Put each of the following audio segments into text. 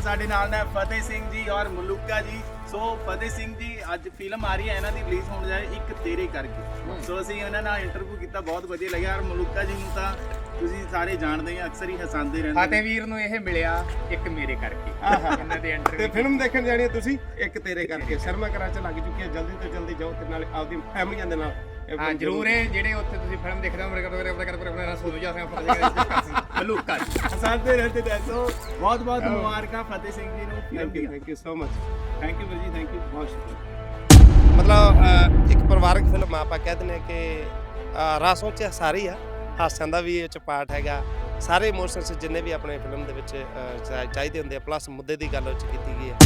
ਸਾਡੇ ਨਾਲ ਨੇ ਫਤਿਹ ਸਿੰਘ ਜੀ ਔਰ ਮਲੂਕਾ ਜੀ ਸੋ ਫਤਿਹ ਸਿੰਘ ਜੀ ਅੱਜ ਫਿਲਮ ਆ ਰਹੀ ਹੈ ਇਹਨਾਂ ਦੀ ਰਿਲੀਜ਼ ਹੋਣ ਜਾਏ ਇੱਕ ਤੇਰੇ ਕਰਕੇ ਸੋ ਅਸੀਂ ਉਹਨਾਂ ਨਾਲ ਇੰਟਰਵਿਊ ਕੀਤਾ ਬਹੁਤ ਵਧੀਆ ਲੱਗਿਆ ਔਰ ਮਲੂਕਾ ਜੀ ਨੂੰ ਤਾਂ ਤੁਸੀਂ ਸਾਰੇ ਜਾਣਦੇ ਆ ਅਕਸਰ ਹੀ ਹਸਾਉਂਦੇ ਰਹਿੰਦੇ ਨੇ। ਫਤਿਹਵੀਰ ਨੂੰ ਇਹ ਮਿਲਿਆ ਇੱਕ ਮੇਰੇ ਕਰਕੇ। ਇਹਨਾਂ ਦੇ ਤੇ ਇੰਟਰਵਿਊ ਫਿਲਮ ਦੇਖਣ ਜਾਣੀ ਹੈ ਤੁਸੀਂ ਇੱਕ ਤੇਰੇ ਕਰਕੇ ਸ਼ਰਮਾ ਕਰਾਚ ਲੱਗ ਚੁੱਕੀ ਹੈ ਜਲਦੀ ਤੋਂ ਜਲਦੀ ਜਾਓ ਤੇ ਨਾਲੇ ਆਪਦੀ ਫੈਮਲੀਆਂ ਦੇ ਨਾਲ ਹਾਂ ਜਰੂਰ ਇਹ ਜਿਹੜੇ ਉੱਥੇ ਤੁਸੀਂ ਫਿਲਮ ਦੇਖਦੇ ਹੋ ਮੇਰੇ ਕੋਲ ਮੇਰੇ ਕੋਲ ਕੋਲ ਸੋਨੂ ਜਾ ਸਿੰਘ ਫਤਿਹ ਮਲੂਕਾ ਜੀ ਹਸਾਉਂਦੇ ਰਹਿੰਦੇ ਨੇ ਸੋ ਬਹੁਤ ਬਹੁਤ ਮੁਬਾਰਕਾਂ ਫਤਿਹ ਸਿੰਘ ਜੀ ਨੂੰ। ਫਿਲਮ ਥੈਂਕ ਯੂ ਦੀਆਂ thank you so much thank you ji thank you ਬਹੁਤ ਸ਼ੁਕਰੀਆ। ਮਤਲਬ ਇੱਕ ਪਰਿਵਾਰਕ ਫਿਲਮ ਆਪਾਂ ਕਹਿ ਦਿੰਦੇ ਕਿ ਰਸ ਵਿੱਚ ਸਾਰੀ ਆ। ਹਾਸਿਆਂ ਦਾ ਵੀ ਇਹ ਚ ਪਾਰਟ ਹੈਗਾ। ਸਾਰੇ ਇਮੋਸ਼ਨਸ ਜਿੰਨੇ ਵੀ ਆਪਣੇ ਫਿਲਮ ਦੇ ਵਿੱਚ ਚਾ- ਚਾਹੀਦੇ ਹੁੰਦੇ ਆ ਪਲੱਸ ਮੁੱਦੇ ਦੀ ਗੱਲ ਉਹ ਚ ਕੀਤੀ ਗਈ ਹੈ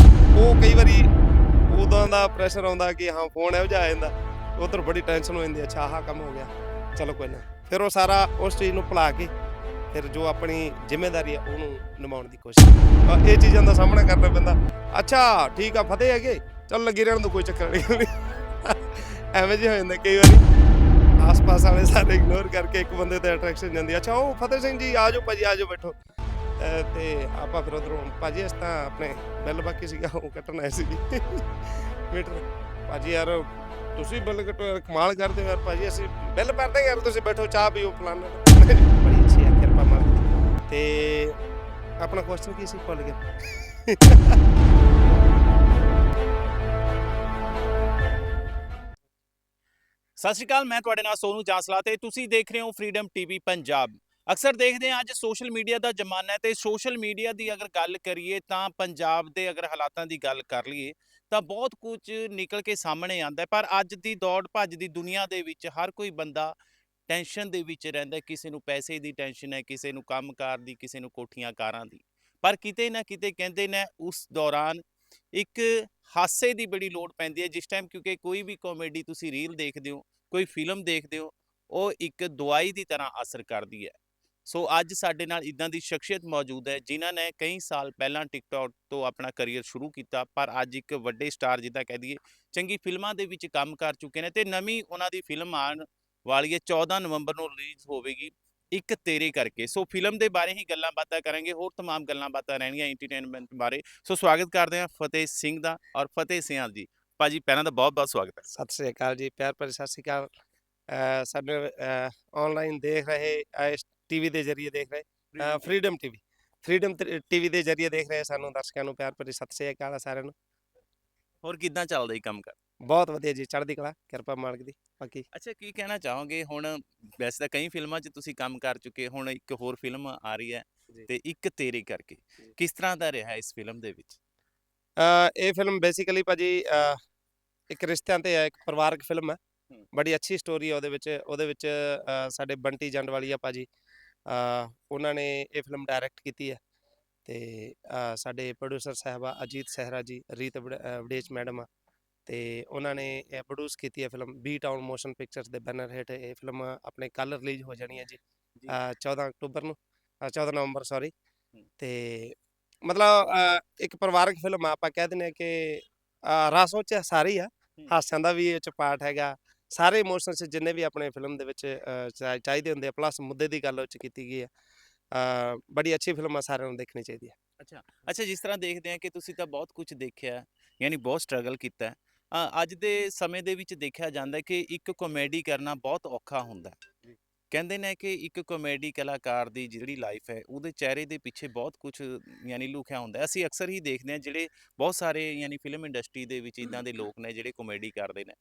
ਉਹ ਕਈ ਵਾਰੀ ਉਦੋਂ ਦਾ ਪ੍ਰੈਸ਼ਰ ਆਉਂਦਾ ਕਿ ਹਾਂ ਫੋਨ ਇਹੋ ਜਿਹਾ ਆ ਜਾਂਦਾ। ਉਧਰ ਬੜੀ ਟੈਨਸ਼ਨ ਹੋ ਜਾਂਦੀ ਹੈ, ਅੱਛਾ ਆਹ ਕੰਮ ਹੋ ਗਿਆ। ਚਲੋ ਕੋਈ ਨਾ। ਫਿਰ ਉਹ ਸਾਰਾ ਉਸ ਚੀਜ਼ ਨੂੰ ਭੁਲਾ ਕੇ ਫਿਰ ਜੋ ਆਪਣੀ ਜ਼ਿੰਮੇਵਾਰੀ ਹੈ ਉਹਨੂੰ ਨਿਭਾਉਣ ਦੀ ਕੋਸ਼ਿਸ਼ ਇਹ ਚੀਜ਼ਾਂ ਦਾ ਸਾਹਮਣਾ ਕਰਨਾ ਪੈਂਦਾ। ਅੱਛਾ, ਠੀਕ ਆ, ਫਤਿਹ ਹੈਗੇ। ਚੱਲ ਲੱਗੀ ਰਹਿਣ ਦੋ, ਕੋਈ ਚੱਕਰ ਨਹੀਂ। ਐਵੇਂ ਜਿਹਾ ਹੋ ਜਾਂਦਾ ਕਈ ਵਾਰੀ। ਆਸ-ਪਾਸ ਵਾਲੇ ਸਾਰੇ ਇਗਨੋਰ ਕਰਕੇ ਇੱਕ ਬੰਦੇ ਤੇ ਅਟਰੈਕਸ਼ਨ ਜਾਂਦੀ ਅੱਛਾ, ਉਹ ਫਤਿਹ ਸਿੰਘ ਜੀ ਆਜੋ ਭਾਜੀ ਆਜੋ ਬੈਠੋ। ਤੇ ਆਪਾਂ ਫਿਰ ਉਧਰੋਂ, ਭਾਜੀ ਇਸ ਤਾਂ ਆਪਣੇ ਬਿੱਲ ਬਾਕੀ ਸੀਗਾ, ਉਹ ਕੱਟਣਾ ਆਏ ਸੀ ਮੀਟਰ। ਭਾਜੀ, ਯਾਰ, ਤੁਸੀਂ ਬਿੱਲ ਕੱਟੋ ਯਾਰ ਕਮਾਲ ਕਰਦੇ ਹੋ ਯਾਰ ਭਾਜੀ, ਅਸੀਂ ਬਿੱਲ ਭਰਦੇ ਯਾਰ, ਤੁਸੀਂ ਬੈਠੋ, ਚਾਹ ਪੀਓ ਪਲਾਨ ਤੇ ਆਪਣਾ ਕੁਐਸਚਨ ਕੀ ਸੀ? ਭੁੱਲ ਗਿਆ। ਸਤਿ ਸ਼੍ਰੀ ਅਕਾਲ, ਮੈਂ ਤੁਹਾਡੇ ਨਾਲ ਸੋਨੂ ਜਾਂਸਲਾ ਤੇ ਤੁਸੀਂ ਦੇਖ ਰਹੇ ਹੋ ਫਰੀडम ਟੀਵੀ ਪੰਜਾਬ। ਅਕਸਰ ਦੇਖਦੇ ਹਾਂ ਅੱਜ ਸੋਸ਼ਲ ਮੀਡੀਆ ਦਾ ਜ਼ਮਾਨਾ ਹੈ ਤੇ ਸੋਸ਼ਲ ਮੀਡੀਆ ਦੀ ਅਗਰ ਗੱਲ ਕਰੀਏ ਤਾਂ ਪੰਜਾਬ ਦੇ ਅਗਰ ਹਾਲਾਤਾਂ ਦੀ ਗੱਲ ਕਰ ਲਈਏ ਤਾਂ ਬਹੁਤ ਕੁਝ ਨਿਕਲ ਕੇ ਸਾਹਮਣੇ ਆਉਂਦਾ ਹੈ। ਪਰ ਅੱਜ ਦੀ ਦੌੜ ਭੱਜ ਦੀ ਦੁਨੀਆ ਦੇ ਵਿੱਚ ਹਰ ਕੋਈ ਬੰਦਾ ਟੈਨਸ਼ਨ ਦੇ ਵਿੱਚ ਰਹਿੰਦਾ ਕਿਸੇ ਨੂੰ ਪੈਸੇ ਦੀ ਟੈਨਸ਼ਨ ਹੈ, ਕਿਸੇ ਨੂੰ ਕੰਮਕਾਰ ਦੀ, ਕਿਸੇ ਨੂੰ ਕੋਠੀਆਂ ਕਾਰਾਂ ਦੀ। ਪਰ ਕਿਤੇ ਨਾ ਕਿਤੇ ਕਹਿੰਦੇ ਨੇ ਉਸ ਦੌਰਾਨ ਇੱਕ ਹਾਸੇ ਦੀ ਬੜੀ ਲੋੜ ਪੈਂਦੀ ਹੈ, ਜਿਸ ਟਾਈਮ ਕਿਉਂਕਿ ਕੋਈ ਵੀ ਕਾਮੇਡੀ ਤੁਸੀਂ ਰੀਲ ਦੇਖਦੇ ਹੋ, ਕੋਈ ਫਿਲਮ ਦੇਖਦੇ ਹੋ, ਉਹ ਇੱਕ ਦਵਾਈ ਦੀ ਤਰ੍ਹਾਂ ਅਸਰ ਕਰਦੀ ਹੈ। ਸੋ ਅੱਜ ਸਾਡੇ ਨਾਲ ਇਦਾਂ ਦੀ ਸ਼ਖਸੀਅਤ ਮੌਜੂਦ ਹੈ, ਜਿਨ੍ਹਾਂ ਨੇ ਕਈ ਸਾਲ ਪਹਿਲਾਂ ਟਿਕਟੌਕ ਤੋਂ ਆਪਣਾ ਕੈਰੀਅਰ ਸ਼ੁਰੂ ਕੀਤਾ, ਪਰ ਅੱਜ ਇੱਕ ਵੱਡੇ ਸਟਾਰ ਜਿੱਦਾਂ ਕਹਿ ਦਈਏ, ਚੰਗੀ ਫਿਲਮਾਂ ਦੇ ਵਿੱਚ ਕੰਮ ਕਰ ਚੁੱਕੇ ਨੇ ਤੇ ਨਵੀਂ ਉਹਨਾਂ ਦੀ ਫਿਲਮ ਆਉਣ ਵਾਲੀ ਹੈ 14 ਨਵੰਬਰ ਨੂੰ ਰਿਲੀਜ਼ ਹੋਵੇਗੀ ਇੱਕ ਤੇਰੇ ਕਰਕੇ। ਸੋ ਫਿਲਮ ਦੇ ਬਾਰੇ ਹੀ ਗੱਲਾਂ ਬਾਤਾਂ ਕਰਾਂਗੇ ਹੋਰ तमाम ਗੱਲਾਂ ਬਾਤਾਂ ਰਹਿਣਗੀਆਂ ਐਂਟਰਟੇਨਮੈਂਟ ਬਾਰੇ। ਸੋ ਸਵਾਗਤ ਕਰਦੇ ਹਾਂ ਫਤਿਹ ਸਿੰਘ ਦਾ ਔਰ ਫਤਿਹ ਸਿਆਲ ਜੀ। ਭਾਜੀ ਪਹਿਲਾਂ ਤਾਂ ਬਹੁਤ ਬਹੁਤ ਸਵਾਗਤ ਹੈ। ਸਤਿ ਸ੍ਰੀ ਅਕਾਲ ਜੀ ਪਿਆਰ ਭਰੀ ਸਤਿ ਸ੍ਰੀ ਅਕਾਲ। ਸਾਡੇ ਆਨਲਾਈਨ ਦੇਖ ਰਹੇ ਟੀਵੀ ਦੇ ਜ਼ਰੀਏ ਦੇਖ ਰਹੇ ਫਰੀडम ਟੀਵੀ ਫਰੀडम ਟੀਵੀ ਦੇ ਜ਼ਰੀਏ ਦੇਖ ਰਹੇ ਸਾਨੂੰ ਦਰਸ਼ਕਾਂ ਨੂੰ ਪਿਆਰ ਭਰੀ ਸਤਿ ਸ੍ਰੀ ਅਕਾਲ ਸਾਰਿਆਂ ਨੂੰ। ਹੋਰ ਕਿੱਦਾਂ ਚੱਲਦਾ ਹੀ ਕੰਮ ਕਰ? ਬਹੁਤ ਵਧੀਆ ਜੀ ਚੜ੍ਹਦੀ ਕਲਾ ਕਿਰਪਾ ਮਾਲਕ ਦੀ ਬਾਕੀ ਅੱਛਾ ਕੀ ਕਹਿਣਾ ਚਾਹੋਗੇ ਹੁਣ ਵੈਸੇ ਤਾਂ ਕਈ ਫਿਲਮਾਂ 'ਚ ਤੁਸੀਂ ਕੰਮ ਕਰ ਚੁੱਕੇ ਹੁਣ ਇੱਕ ਹੋਰ ਫਿਲਮ ਆ ਰਹੀ ਹੈ ਜੀ। ਤੇ ਇੱਕ ਤੇਰੇ ਕਰਕੇ ਜੀ। ਕਿਸ ਤਰ੍ਹਾਂ ਦਾ ਰਿਹਾ ਇਸ ਫਿਲਮ ਦੇ ਵਿੱਚ ਅਹ ਇਹ ਫਿਲਮ ਬੇਸਿਕਲੀ ਭਾਜੀ ਅਹ ਇੱਕ ਰਿਸ਼ਤਿਆਂ ਤੇ ਹੈ ਇੱਕ ਪਰਿਵਾਰਕ ਫਿਲਮ ਹੈ ਹੂੰ। ਬੜੀ ਅੱਛੀ ਸਟੋਰੀ ਹੈ ਉਹਦੇ ਵਿੱਚ ਉਹਦੇ ਵਿੱਚ ਸਾਡੇ ਬੰਟੀ ਜੰਡਵਾਲੀਆ ਭਾਜੀ ਅਹ ਉਹਨਾਂ ਨੇ ਇਹ ਫਿਲਮ ਡਾਇਰੈਕਟ ਕੀਤੀ ਹੈ ਤੇ ਸਾਡੇ ਪ੍ਰੋਡਿਊਸਰ ਸਾਹਿਬਾ ਅਜੀਤ ਸਹਿਰਾ ਜੀ ਰੀਤ ਵਡ- ਵਡੇਚ ਮੈਡਮ ਆ ਤੇ ਉਹਨਾਂ ਨੇ ਇਹ ਪ੍ਰੋਡਿਊਸ ਕੀਤੀ ਹੈ film B town motion pictures ਦੇ ਬੈਨਰ ਹੇਠ ਇਹ ਫਿਲਮ ਆਪਣੇ ਕੱਲ ਰਿਲੀਜ਼ ਹੋ ਜਾਣੀ ਹੈ ਜੀ ਜੀ। ਅਹ 14 ਅਕਤੂਬਰ ਨੂੰ ਅਹ 14 ਨਵੰਬਰ ਸੌਰੀ। ਤੇ ਮਤਲਬ ਇੱਕ ਪਰਿਵਾਰਕ ਫਿਲਮ ਆ ਆਪਾਂ ਕਹਿ ਦਿੰਦੇ ਹਾਂ ਕਿ ਰਸ ਚ ਸਾਰੀ ਆ। ਹਾਸਿਆਂ ਦਾ ਵੀ ਇਹ ਚ ਪਾਰਟ ਹੈਗਾ। ਸਾਰੇ ਇਮੋਸ਼ਨਸ ਜਿੰਨੇ ਵੀ ਆਪਣੇ ਫਿਲਮ ਦੇ ਵਿੱਚ ਚਾ- ਚਾਹੀਦੇ ਹੁੰਦੇ ਆ ਪਲੱਸ ਮੁੱਦੇ ਦੀ ਗੱਲ ਉਹ ਚ ਕੀਤੀ ਗਈ ਅਹ, ਬੜੀ ਅੱਛੀ ਫਿਲਮ ਆ ਸਾਰਿਆਂ ਨੂੰ ਦੇਖਣੀ ਚਾਹੀਦੀ ਹੈ। ਅੱਛਾ। ਜਿਸ ਤਰ੍ਹਾਂ ਦੇਖਦੇ ਆ ਕਿ ਤੁਸੀਂ ਤਾਂ ਬਹੁਤ ਕੁਝ ਦੇਖਿਆ ਯਾਨੀ ਬਹੁਤ ਸਟਰਗਲ ਕੀਤਾ। ਅੱਜ ਦੇ ਸਮੇਂ ਦੇ ਵਿੱਚ ਦੇਖਿਆ ਜਾਂਦਾ ਕਿ ਇੱਕ ਕਾਮੇਡੀ ਕਰਨਾ ਬਹੁਤ ਔਖਾ ਹੁੰਦਾ। ਕਹਿੰਦੇ ਨੇ ਕਿ ਇੱਕ ਕਾਮੇਡੀ ਕਲਾਕਾਰ ਦੀ ਜਿਹੜੀ ਲਾਈਫ ਹੈ ਉਹਦੇ ਚਿਹਰੇ ਦੇ ਪਿੱਛੇ ਬਹੁਤ ਕੁਝ ਯਾਨੀ ਲੁਕਿਆ ਹੁੰਦਾ ਅਸੀਂ ਅਕਸਰ ਹੀ ਦੇਖਦੇ ਹਾਂ ਜਿਹੜੇ ਬਹੁਤ ਸਾਰੇ ਯਾਨੀ ਫਿਲਮ ਇੰਡਸਟਰੀ ਦੇ ਵਿੱਚ ਇਦਾਂ ਦੇ ਲੋਕ ਨੇ ਜਿਹੜੇ ਕਾਮੇਡੀ ਕਰਦੇ ਨੇ